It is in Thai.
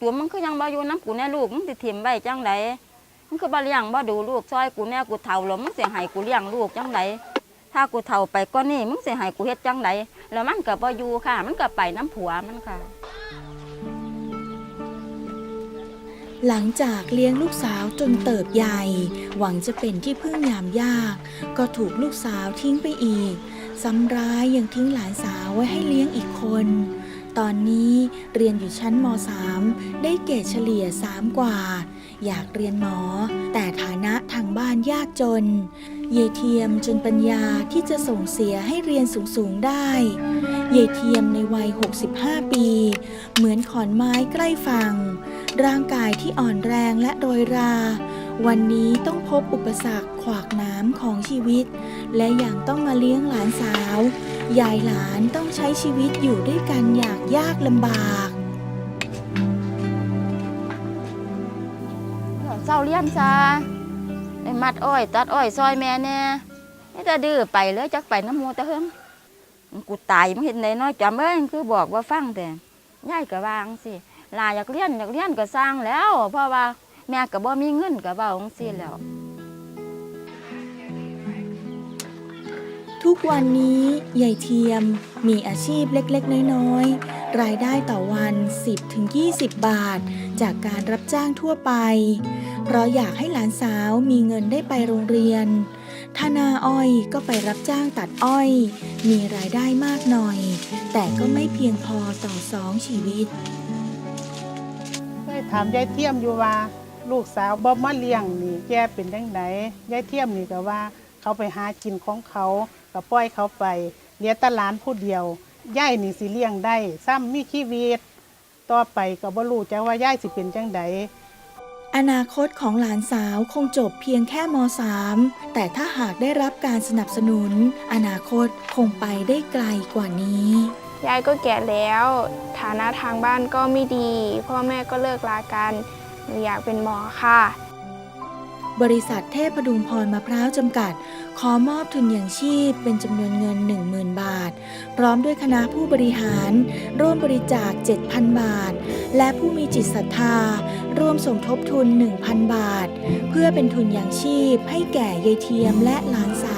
อยู่น้ำกูแน่ลูกมึงสิถิ่มไว้จังไดมึงคือบ่เลี้ยงบ่ดูลูกซอยกูแน่กูเฒ่าแล้วมึงสิให้กูเลี้ยงลูกจังไดถ้ากูเฒ่าไปก็นี่มึงสิให้กูเฮ็ดจังไดแล้วมันก็บ่อยู่ค่ะ มันก็ไปน้ำผัวมันค่ะ หลังจากเลี้ยงลูกสาวจนเติบใหญ่ หวังจะเป็นที่พึ่งยามยาก ก็ถูกลูกสาวทิ้งไปอีกซ้ำร้ายยังทิ้งหลานสาวไว้ให้เลี้ยงอีกคน ตอนนี้เรียนอยู่ชั้นม .3 ได้เกรดเฉลี่ย 3 กว่า อยากเรียนหมอ แต่ฐานะทางบ้านยากจน เยเทียมจนปัญญาที่จะส่งเสียให้เรียนสูงๆได้ เยเทียมในวัย 65 ปี เหมือนขอนไม้ใกล้ฝั่งร่างกายที่อ่อนแรงและโรยราวันนี้ต้องพบอุปสรรคขวากหน้ำของชีวิต และยังต้องมาเลี้ยงหลานสาว ยายหลานต้องใช้ชีวิตอยู่ด้วยกันอย่างยากลำบากเศร้าเลี้ยนซาไอ้มัดอ้อย ตัดอ้อยซอยแม่แน่นี่จะดื้อไปเลยจักไปน้ำหมูตะเฮิงกูตายมึงเห็นไหนน้อยจำเอ้ยคือบอกว่าฟังแต่ยายก็วางสิลาอยากเลี้ยนอยากเลี้ยนก็สร้างแล้ว เพราะว่าแม่ก็บ่มีเงินก็เว้าจังซีแล้ว ทุกวันนี้ยายเทียมมีอาชีพเล็กๆ น้อยๆ รายได้ต่อวัน 10-20 บาท จากการรับจ้างทั่วไป เพราะอยากให้หลานสาวมีเงินได้ไปโรงเรียนถ้านาอ้อยก็ไปรับจ้างตัดอ้อย มีรายได้มากหน่อย แต่ก็ไม่เพียงพอต่อสองชีวิตเคยถามยายเทียมอยู่ว่า ลูกสาวบ่มาเลี้ยงนี่แกเป็นจังไดยายเทียมนี่ก็ว่าเขาไปหากินของเขา ก็ปล่อยเขาไปเลี้ยงแตหลานผู้เดียวยายนี่สิเลี้ยงได้ ซ้ำมีชีวิต ต่อไปก็บ่รู้จักว่ายายสิเป็นจังไดอนาคตของหลานสาวคงจบเพียงแค่ม .3 แต่ถ้าหากได้รับการสนับสนุน อนาคตคงไปได้ไกลกว่านี้ ยายก็แก่แล้ว ฐานะทางบ้านก็ไม่ดี พ่อแม่ก็เลิกลากันหนูอยากเป็นหมอค่ะ บริษัทเทพดุงพรมะพร้าวจำกัด ขอมอบทุนอย่างชีพเป็นจำนวนเงิน 10,000 บาท พร้อมด้วยคณะผู้บริหาร ร่วมบริจาค 7,000 บาท และผู้มีจิตศรัทธา ร่วมสมทบทุน 1,000 บาท เพื่อเป็นทุนอย่างชีพให้แก่ยายเทียมและหลานสา